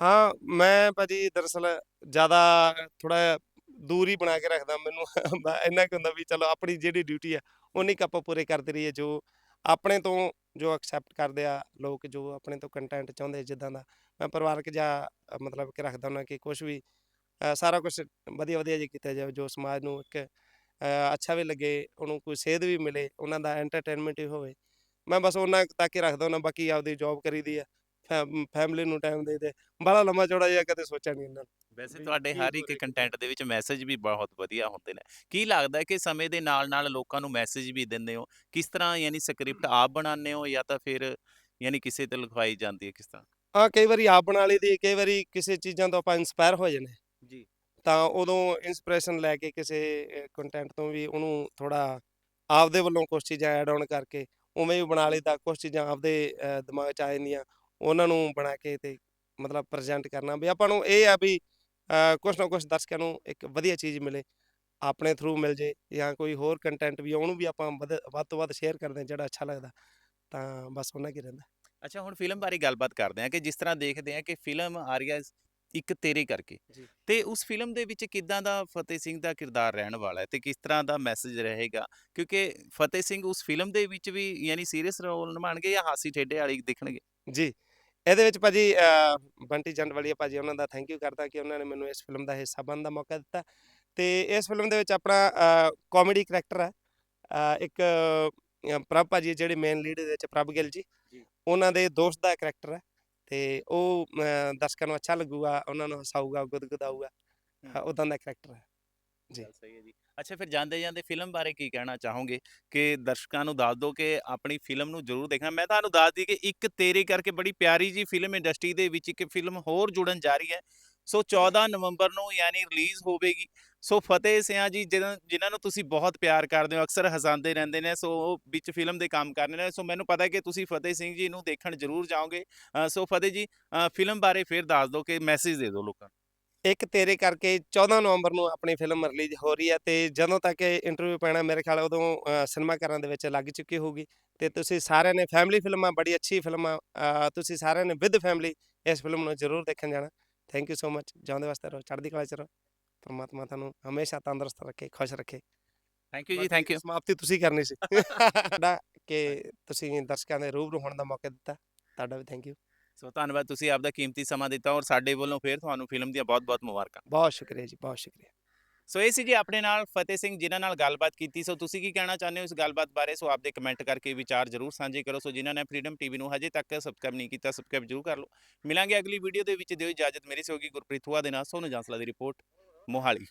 ਹਾਂ, ਮੈਂ ਭਾਜੀ ਦਰਅਸਲ ਜ਼ਿਆਦਾ ਥੋੜਾ ਦੂਰੀ ਬਣਾ ਕੇ ਰੱਖਦਾ। ਮੈਨੂੰ ਬ- ਇੰਨਾ ਕੁ ਹੁੰਦਾ ਵੀ ਚਲੋ ਆਪਣੀ ਜਿਹੜੀ ਡਿਊਟੀ ਆ ਉਨੀ ਕੁ ਆਪਾਂ ਪੂਰੇ ਕਰਦੇ ਰਹੀਏ ਜੋ ਆਪਣੇ ਤੋਂ ਜੋ ਐਕਸੈਪਟ ਕਰਦੇ ਆ ਲੋਕ ਜੋ ਆਪਣੇ ਤੋਂ ਕੰਟੈਂਟ ਚਾਹੁੰਦੇ ਜਿੱਦਾਂ ਦਾ ਮੈਂ ਪਰਿਵਾਰਕ ਜਾਂ ਮਤਲਬ ਕਿ ਰੱਖਦਾ ਹੁੰਦਾ ਕਿ ਕੁਝ ਵੀ ਅ, ਸਾਰਾ ਕੁਝ ਵਧੀਆ ਵਧੀਆ ਜਿਹਾ ਕੀਤਾ ਜਾਵੇ ਜੋ ਸਮਾਜ ਨੂੰ ਇੱਕ ਅ, ਅੱਛਾ ਵੀ ਲੱਗੇ ਉਹਨੂੰ ਕੋਈ ਸੇਧ ਵੀ ਮਿਲੇ ਉਹਨਾਂ ਦਾ ਐਂਟਰਟੇਨਮੈਂਟ ਵੀ ਹੋਵੇ। ਮੈਂ ਬਸ ਉਹਨਾਂ ਤੱਕ ਹੀ ਰੱਖਦਾ ਹੁੰਦਾ ਬਾਕੀ ਆਪਦੀ ਜੌਬ ਕਰੀਦੀ ਆ ਫੈਮਿਲੀ ਨੂੰ ਟਾਈਮ ਦੇ ਦੇ ਬੜਾ ਲੰਮਾ ਚੌੜਾ ਜਿਹਾ ਕਦੇ ਸੋਚਿਆ ਨਹੀਂ ਇਹਨਾਂ ਨੂੰ। ਵੈਸੇ ਤੁਹਾਡੇ ਹਰ ਇੱਕ ਕੰਟੈਂਟ ਦੇ ਵਿੱਚ ਮੈਸੇਜ ਵੀ ਬਹੁਤ ਵਧੀਆ ਹੁੰਦੇ ਨੇ। ਕੀ ਲੱਗਦਾ ਹੈ ਕਿ ਸਮੇਂ ਦੇ ਨਾਲ ਨਾਲ ਲੋਕਾਂ ਨੂੰ ਮੈਸੇਜ ਵੀ ਦਿੰਦੇ ਹੋ? ਕਿਸ ਤਰ੍ਹਾਂ ਯਾਨੀ ਸਕ੍ਰਿਪਟ ਆਪ ਬਣਾਉਂਦੇ ਹੋ ਜਾਂ ਤਾਂ ਫਿਰ ਯਾਨੀ ਕਿਸੇ ਤੇ ਲਿਖਵਾਈ ਜਾਂਦੀ ਹੈ ਕਿਸ ਤਰ੍ਹਾਂ? ਹਾਂ ਕਈ ਵਾਰੀ ਆਪ ਬਣਾ ਲਈ ਦੀ ਕਈ ਵਾਰੀ ਕਿਸੇ ਚੀਜ਼ਾਂ ਤੋਂ ਆਪਾਂ ਇਨਸਪਾਇਰ ਹੋ ਜਾਂਦੇ ਜੀ। ਤਾਂ ਉਦੋਂ ਇਨਸਪੀਰੇਸ਼ਨ ਲੈ ਕੇ ਕਿਸੇ ਕੰਟੈਂਟ ਤੋਂ ਵੀ ਉਹਨੂੰ ਥੋੜਾ ਆਪਦੇ ਵੱਲੋਂ ਕੁਝ ਚੀਜ਼ਾਂ ਐਡ ਆਨ ਕਰਕੇ ਉਵੇਂ ਵੀ ਬਣਾ ਲਈਦਾ ਕੁਝ ਚੀਜ਼ਾਂ ਆਪਦੇ ਦਿਮਾਗ 'ਚ ਆ ਜਾਂਦੀਆਂ ਉਹਨਾਂ ਨੂੰ ਬਣਾ ਕੇ ਤੇ ਮਤਲਬ ਪ੍ਰੈਜ਼ੈਂਟ ਕਰਨਾ। ਵੀ ਆਪਾਂ ਨੂੰ ਇਹ ਆ ਵੀ ਕੁਛ ਨਾ ਕੁਛ ਦਰਸ਼ਕਾਂ ਨੂੰ ਇੱਕ ਵਧੀਆ ਚੀਜ਼ ਮਿਲੇ ਆਪਣੇ ਥਰੂ ਮਿਲ ਜੇ ਜਾਂ ਕੋਈ ਹੋਰ ਕੰਟੈਂਟ ਵੀ ਆ, ਉਹਨੂੰ ਵੀ ਆਪਾਂ ਵੱਧ ਵੱਧ ਤੋਂ ਵੱਧ ਸ਼ੇਅਰ ਕਰਦੇ ਹਾਂ ਜਿਹੜਾ ਅੱਛਾ ਲੱਗਦਾ। ਤਾਂ ਬਸ ਉਹਨਾਂ ਕੀ ਰਹਿੰਦਾ। ਅੱਛਾ ਹੁਣ ਫਿਲਮ ਬਾਰੇ ਗੱਲਬਾਤ ਕਰਦੇ ਹਾਂ ਕਿ ਜਿਸ ਤਰ੍ਹਾਂ ਦੇਖਦੇ ਹਾਂ ਕਿ ਫਿਲਮ ਆ ਰਹੀ ਹੈ ਇੱਕ ਤੇਰੇ ਕਰਕੇ। ਜੀ। ਤੇ ਉਸ ਫਿਲਮ ਦੇ ਵਿੱਚ ਕਿੱਦਾਂ ਦਾ ਫਤਿਹ ਸਿੰਘ ਦਾ ਕਿਰਦਾਰ ਰਹਿਣ ਵਾਲਾ ਹੈ ਤੇ ਕਿਸ ਤਰ੍ਹਾਂ ਦਾ ਮੈਸੇਜ ਰਹੇਗਾ? ਕਿਉਂਕਿ ਫਤਿਹ ਸਿੰਘ ਉਸ ਫਿਲਮ ਦੇ ਵਿੱਚ ਵੀ ਯਾਨੀ ਸੀਰੀਅਸ ਰੋਲ ਨਿਭਾਣਗੇ ਜਾਂ ਹਾਸੀ ਠੇਡੇ ਵਾਲੀ ਦਿਖਣਗੇ? ਜੀ। ਇਹਦੇ ਵਿੱਚ ਭਾਜੀ ਅ, ਬੰਟੀ ਜੰਡਵਾਲੀਆ ਭਾਜੀ ਉਹਨਾਂ ਦਾ ਥੈਂਕ ਯੂ ਕਰਦਾ ਕਿ ਉਹਨਾਂ ਨੇ ਮੈਨੂੰ ਇਸ ਫਿਲਮ ਦਾ ਹਿੱਸਾ ਬਣਨ ਦਾ ਮੌਕਾ ਦਿੱਤਾ ਤੇ ਇਸ ਫਿਲਮ ਦੇ ਵਿੱਚ ਆਪਣਾ ਕਾਮੇਡੀ ਕਰੈਕਟਰ ਹੈ ਇੱਕ ਅ, ਪ੍ਰਭ ਭਾਜੀ ਜਿਹੜੇ ਮੇਨ ਲੀਡ ਦੇ ਵਿੱਚ ਪ੍ਰਭ ਗਿੱਲ ਜੀ ਜੀ। ਉਹਨਾਂ ਦੇ ਦੋਸਤ ਦਾ ਕਰੈਕਟਰ ਹੈ ਤੇ ਉਹ ਦਰਸ਼ਕਾਂ ਨੂੰ ਅੱਛਾ ਲੱਗੂਗਾ ਉਹਨਾਂ ਨੂੰ ਹਸਾਊਗਾ ਗੁਦਗੁਦਾਊਗਾ ਹੂੰ। ਉਦਾਂ ਦਾ ਕਰੈਕਟਰ ਹੈ ਜੀ। ਗੱਲ ਸਹੀ ਹੈ ਜੀ ਅੱਛਾ ਫਿਰ ਜਾਂਦੇ ਜਾਂਦੇ ਫਿਲਮ ਬਾਰੇ ਕੀ ਕਹਿਣਾ ਚਾਹੋਗੇ? ਕਿ ਦਰਸ਼ਕਾਂ ਨੂੰ ਦੱਸ ਦਿਓ ਕਿ ਆਪਣੀ ਫਿਲਮ ਨੂੰ ਜ਼ਰੂਰ ਦੇਖਣਾ। ਮੈਂ ਤੁਹਾਨੂੰ ਦੱਸ ਦਈ ਕਿ ਇੱਕ ਤੇਰੇ ਕਰਕੇ ਬੜੀ ਪਿਆਰੀ ਜੀ ਫਿਲਮ ਇੰਡਸਟਰੀ ਦੇ ਵਿੱਚ ਇੱਕ ਫਿਲਮ ਹੋਰ ਜੁੜਨ ਜਾ ਰਹੀ ਹੈ। ਸੋ 14 ਨਵੰਬਰ ਨੂੰ ਯਾਨੀ ਰਿਲੀਜ਼ ਹੋਵੇਗੀ। ਸੋ ਫਤਿਹ ਸਿਆਂ ਜੀ ਜਿਨ੍ਹਾਂ ਨੂੰ ਤੁਸੀਂ ਬਹੁਤ ਪਿਆਰ ਕਰਦੇ ਹੋ ਅਕਸਰ ਹਸਾਉਂਦੇ ਰਹਿੰਦੇ ਨੇ ਸੋ ਉਹ ਵਿੱਚ ਫਿਲਮ ਦੇ ਕੰਮ ਕਰਨੇ ਨੇ। ਸੋ ਮੈਨੂੰ ਪਤਾ ਹੈ ਕਿ ਤੁਸੀਂ ਫਤਿਹ ਸਿੰਘ ਜੀ ਨੂੰ ਦੇਖਣ ਜ਼ਰੂਰ ਜਾਓਗੇ। ਸੋ ਫਤਿਹ ਜੀ ਫਿਲਮ ਬਾਰੇ ਫਿਰ ਦੱਸ ਦਿਓ ਕਿ ਮੈਸੇਜ ਦੇ ਦਿਓ ਲੋਕਾਂ ਨੂੰ। ਇੱਕ ਤੇਰੇ ਕਰਕੇ 14 ਨਵੰਬਰ ਨੂੰ ਆਪਣੀ ਫਿਲਮ ਰਿਲੀਜ਼ ਹੋ ਰਹੀ ਹੈ ਤੇ ਜਦੋਂ ਤੱਕ ਇਹ ਇੰਟਰਵਿਊ ਪੈਣਾ ਮੇਰੇ ਖਿਆਲ ਉਦੋਂ ਅ, ਸਿਨੇਮਾ ਘਰਾਂ ਦੇ ਵਿੱਚ ਲੱਗ ਚੁੱਕੀ ਹੋਊਗੀ। ਤੇ ਤੁਸੀਂ ਸਾਰਿਆਂ ਨੇ ਫੈਮਿਲੀ ਫਿਲਮਾਂ ਬੜੀ ਅੱਛੀ ਫਿਲਮਾਂ ਅ, ਤੁਸੀਂ ਸਾਰਿਆਂ ਨੇ ਵਿਦ ਫੈਮਿਲੀ ਇਸ ਫਿਲਮ ਨੂੰ ਜ਼ਰੂਰ ਦੇਖਣ ਜਾਣਾ। ਥੈਂਕ ਯੂ ਸੋ ਮਚ ਜਿਉਂਦੇ ਵਾਸਤੇ ਰਹੋ ਚੜ੍ਹਦੀ ਕਲਾ ਚ ਰਹੋ। ਪਰਮਾਤਮਾ ਤੁਹਾਨੂੰ ਹਮੇਸ਼ਾ ਤੰਦਰੁਸਤ ਰੱਖੇ ਖੁਸ਼ ਰੱਖੇ। ਥੈਂਕ ਯੂ ਜੀ ਬਾਕੀ ਥੈਂਕ ਯੂ ਸਮਾਪਤੀ ਤੁਸੀਂ ਕਰਨੀ ਸੀ। ਤੁਹਾਡਾ ਕਿ ਤੁਸੀਂ ਦਰਸ਼ਕਾਂ ਦੇ ਰੂਬਰੂ ਹੋਣ ਦਾ ਮੌਕਾ ਦਿੱਤਾ। ਤੁਹਾਡਾ ਵੀ ਥੈਂਕ ਯੂ ਸੋ ਧੰਨਵਾਦ ਤੁਸੀਂ ਆਪਦਾ ਕੀਮਤੀ ਸਮਾਂ ਦਿੱਤਾ ਔਰ ਸਾਡੇ ਵੱਲੋਂ ਫਿਰ ਤੁਹਾਨੂੰ ਫਿਲਮ ਦੀਆਂ ਬਹੁਤ-ਬਹੁਤ ਮੁਬਾਰਕਾਂ। ਬਹੁਤ ਸ਼ੁਕਰੀਆ ਜੀ ਬਹੁਤ ਸ਼ੁਕਰੀਆ। ਸੋ ਇਹ ਸੀ ਜੀ ਆਪਣੇ ਨਾਲ ਫਤਿਹ ਸਿੰਘ ਜਿਨ੍ਹਾਂ ਨਾਲ ਗੱਲਬਾਤ ਕੀਤੀ। ਸੋ ਤੁਸੀਂ ਕੀ ਕਹਿਣਾ ਚਾਹੁੰਦੇ ਹੋ ਇਸ ਗੱਲਬਾਤ ਬਾਰੇ? ਸੋ ਆਪਦੇ ਕਮੈਂਟ ਕਰਕੇ ਵਿਚਾਰ ਜ਼ਰੂਰ ਸਾਂਝੇ ਕਰੋ। ਸੋ ਜਿਨ੍ਹਾਂ ਨੇ ਫਰੀडम ਟੀਵੀ ਨੂੰ ਹਜੇ ਤੱਕ ਸਬਸਕ੍ਰਾਈਬ ਨਹੀਂ ਕੀਤਾ ਸਬਸਕ੍ਰਾਈਬ ਜ਼ਰੂਰ ਕਰ ਲਓ। ਮਿਲਾਂਗੇ ਅਗਲੀ ਵੀਡੀਓ ਦੇ ਵਿੱਚ। ਦਿਓ ਇਜਾਜ਼ਤ। ਮੇਰੀ ਸਹਿਯੋਗੀ ਗੁਰਪ੍ਰੀਤ ਹੁਆ ਦੇ ਨਾਲ ਸੋਨੂੰ ਜਾਂਸਲਾ ਦੀ ਰਿਪੋਰਟ ਮੋਹਾਲੀ।